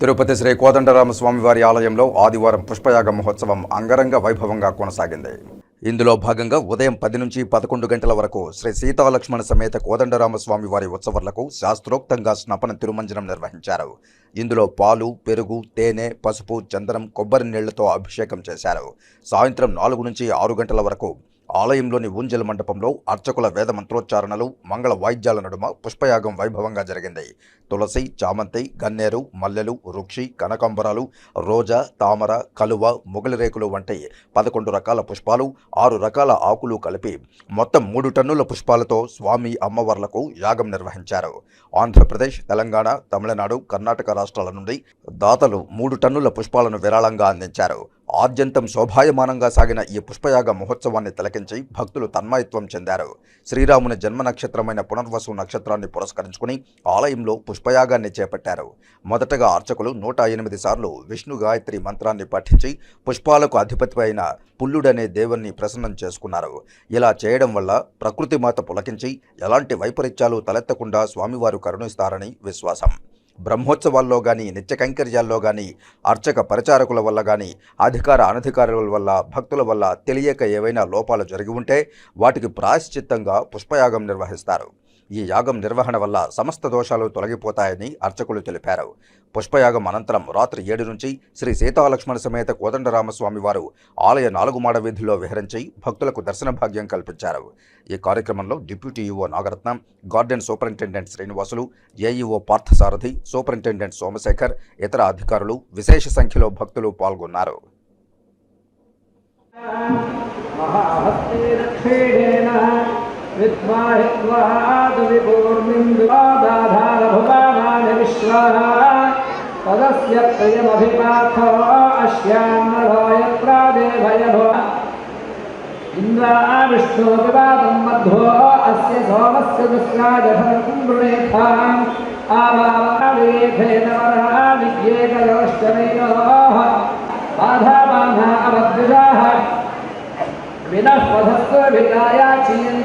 తిరుపతి శ్రీ కోదండరామ స్వామివారి ఆలయంలో ఆదివారం పుష్పయాగ మహోత్సవం అంగరంగ వైభవంగా కొనసాగింది. ఇందులో భాగంగా ఉదయం పది నుంచి పదకొండు గంటల వరకు శ్రీ సీతాలక్ష్మణ సమేత కోదండరామ స్వామివారి ఉత్సవాలకు శాస్త్రోక్తంగా స్నపన తిరుమంజనం నిర్వహించారు. ఇందులో పాలు పెరుగు తేనె పసుపు చందనం కొబ్బరి నీళ్ళతో అభిషేకం చేశారు. సాయంత్రం నాలుగు నుంచి ఆరు గంటల వరకు ఆలయంలోని ఊంజల మండపంలో అర్చకుల వేద మంత్రోచ్చారణలు మంగళ వాయిద్యాల నడుమ పుష్పయాగం వైభవంగా జరిగింది. తులసి చామంతి గన్నేరు మల్లెలు రుక్షి కనకాంబరాలు రోజా తామర కలువ మొగలిరేకులు వంటి పదకొండు రకాల పుష్పాలు ఆరు రకాల ఆకులు కలిపి మొత్తం మూడు టన్నుల పుష్పాలతో స్వామి అమ్మవార్లకు యాగం నిర్వహించారు. ఆంధ్రప్రదేశ్ తెలంగాణ తమిళనాడు కర్ణాటక రాష్ట్రాల నుండి దాతలు మూడు టన్నుల పుష్పాలను విరాళంగా అందించారు. ఆద్యంతం శోభాయమానంగా సాగిన ఈ పుష్పయాగ మహోత్సవాన్ని తిలకించి భక్తులు తన్మయత్వం చెందారు. శ్రీరాముని జన్మ నక్షత్రమైన పునర్వసు నక్షత్రాన్ని పురస్కరించుకుని ఆలయంలో పుష్పయాగాన్ని చేపట్టారు. మొదటగా అర్చకులు నూట ఎనిమిది సార్లు విష్ణు గాయత్రి మంత్రాన్ని పఠించి పుష్పాలకు అధిపతి అయిన పుల్లుడనే దేవుణ్ణి ప్రసన్నం చేసుకున్నారు. ఇలా చేయడం వల్ల ప్రకృతి మాత పులకించి ఎలాంటి వైపరీత్యాలు తలెత్తకుండా స్వామివారు కరుణిస్తారని విశ్వాసం. బ్రహ్మోత్సవాల్లో కానీ నిత్య కైంకర్యాల్లో కానీ అర్చక పరిచారకుల వల్ల కానీ అధికార అనధికారుల వల్ల భక్తుల వల్ల తెలియక ఏవైనా లోపాలు జరిగి ఉంటే వాటికి ప్రాయశ్చిత్తంగా పుష్పయాగం నిర్వహిస్తారు. ఈ యాగం నిర్వహణ వల్ల సమస్త దోషాలు తొలగిపోతాయని అర్చకులు తెలిపారు. పుష్పయాగం అనంతరం రాత్రి ఏడు నుంచి శ్రీ సీతాలక్ష్మణ సమేత కోదండరామస్వామి వారు ఆలయ నాలుగు మాడ వీధిలో విహరించి భక్తులకు దర్శన భాగ్యం కల్పించారు. ఈ కార్యక్రమంలో deputy EO Nagaratnam garden superintendent Srinivasulu AEO Parthasarathi superintendent Somasekhar ఇతర అధికారులు విశేష సంఖ్యలో భక్తులు పాల్గొన్నారు. विद्वाहित्वादुविपूर्मिन्दुवादाधारभुवानानि विश्वाः तदस्य प्रियमभिपाथो अस्यान्नरो यत्रादेभयभो इन्द्राविष्णोपिवादं मध्वो अस्य सोमस्य दुस्राजधनं वृणेथाम् आवालेखेन वरानिज्ञेकयोश्चनयोः बाधाबाधा अवद्विजाः विनःपधस्व विदायाचीयन्तो मरुताः